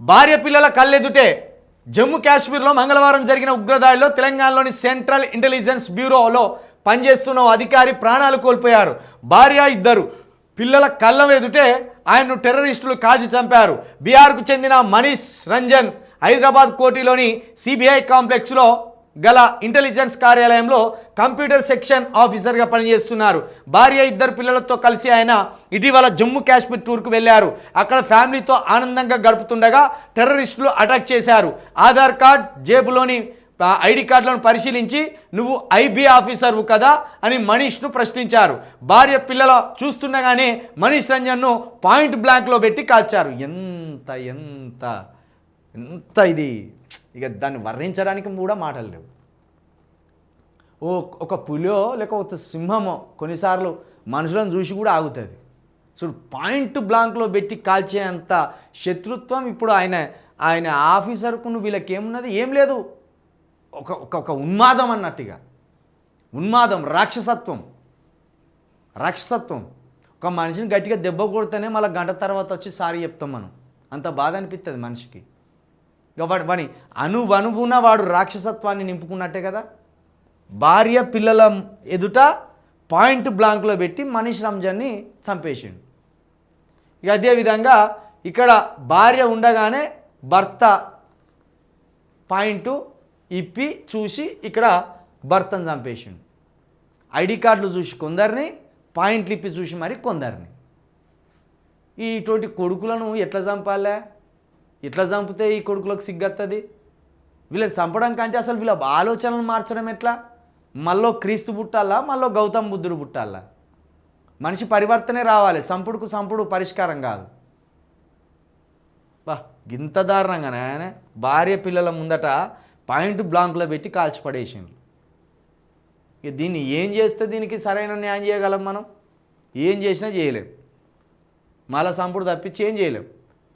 భార్య పిల్లల కళ్ళెదుటే జమ్మూ కాశ్మీర్లో మంగళవారం జరిగిన ఉగ్రదాడిలో తెలంగాణలోని సెంట్రల్ ఇంటెలిజెన్స్ బ్యూరోలో పనిచేస్తున్న అధికారి ప్రాణాలు కోల్పోయారు. భార్య ఇద్దరు పిల్లల కళ్ళ ఎదుటే ఆయన్ను టెర్రరిస్టులు కాల్చి చంపారు. బీహార్కు చెందిన మనీష్ రంజన్ హైదరాబాద్ కోటిలోని సిబిఐ కాంప్లెక్స్లో గల ఇంటెలిజెన్స్ కార్యాలయంలో కంప్యూటర్ సెక్షన్ ఆఫీసర్గా పనిచేస్తున్నారు. భార్య ఇద్దరు పిల్లలతో కలిసి ఆయన ఇటీవల జమ్మూ కాశ్మీర్ టూర్కు వెళ్ళారు. అక్కడ ఫ్యామిలీతో ఆనందంగా గడుపుతుండగా టెర్రరిస్టులు అటాక్ చేశారు. ఆధార్ కార్డ్ జేబులోని ఐడి కార్డులను పరిశీలించి నువ్వు ఐబీ ఆఫీసర్వు కదా అని మనీష్ను ప్రశ్నించారు. భార్య పిల్లల చూస్తుండగానే మనీష్ రంజన్ను పాయింట్ బ్లాంక్లో పెట్టి కాల్చారు. ఎంత ఎంత ఎంత ఇది? ఇక దాన్ని వర్ణించడానికి కూడా మాటలు లేవు. ఓ ఒక పులియో లేక ఒక సింహమో కొన్నిసార్లు మనుషులను చూసి కూడా ఆగుతుంది. చూడు పాయింట్ బ్లాంక్లో పెట్టి కాల్చేంత శత్రుత్వం ఇప్పుడు ఆయన ఆయన ఆఫీసర్కు నువ్వు వీళ్ళకి ఏమున్నది ఏం లేదు. ఒక ఒక ఒక ఉన్మాదం అన్నట్టుగా ఉన్మాదం రాక్షసత్వం. రాక్షసత్వం. ఒక మనిషిని గట్టిగా దెబ్బ కొడితేనే మళ్ళీ గంట తర్వాత వచ్చి సారీ చెప్తాం మనం. అంత బాధ అనిపిస్తుంది మనిషికి. ఇక వాడు వాని అనువనువున వాడు రాక్షసత్వాన్ని నింపుకున్నట్టే కదా? భార్య పిల్లల ఎదుట పాయింట్ బ్లాంక్లో పెట్టి మనీష్ రంజాన్ని చంపేసిండు. ఇక అదేవిధంగా ఇక్కడ భార్య ఉండగానే భర్త పాయింట్ ఇప్పి చూసి ఇక్కడ భర్తను చంపేసిండు. ఐడి కార్డులు చూసి కొందరిని పాయింట్లు ఇప్పి చూసి మరి కొందరిని. ఇటువంటి కొడుకులను ఎట్లా చంపాలే? ఇట్లా చంపితే ఈ కొడుకులకు సిగ్గత్తది? వీళ్ళని చంపడం కంటే అసలు వీళ్ళ ఆలోచనలు మార్చడం ఎట్లా? మళ్ళీ క్రీస్తు పుట్టాలా? మళ్ళీ గౌతమ్ బుద్ధుడు పుట్టాలా? మనిషి పరివర్తనే రావాలి. సంపుడుకు సంపుడు పరిష్కారం కాదు. బా ఇంత దారుణంగానే ఆయన భార్య పిల్లల ముందట పాయింట్ బ్లాంక్లో పెట్టి కాల్చిపడేసిండు. ఇక దీన్ని ఏం చేస్తే దీనికి సరైన న్యాయం చేయగలం మనం? ఏం చేసినా చేయలేం. మళ్ళీ సంపుడు తప్పించి ఏం చేయలేం.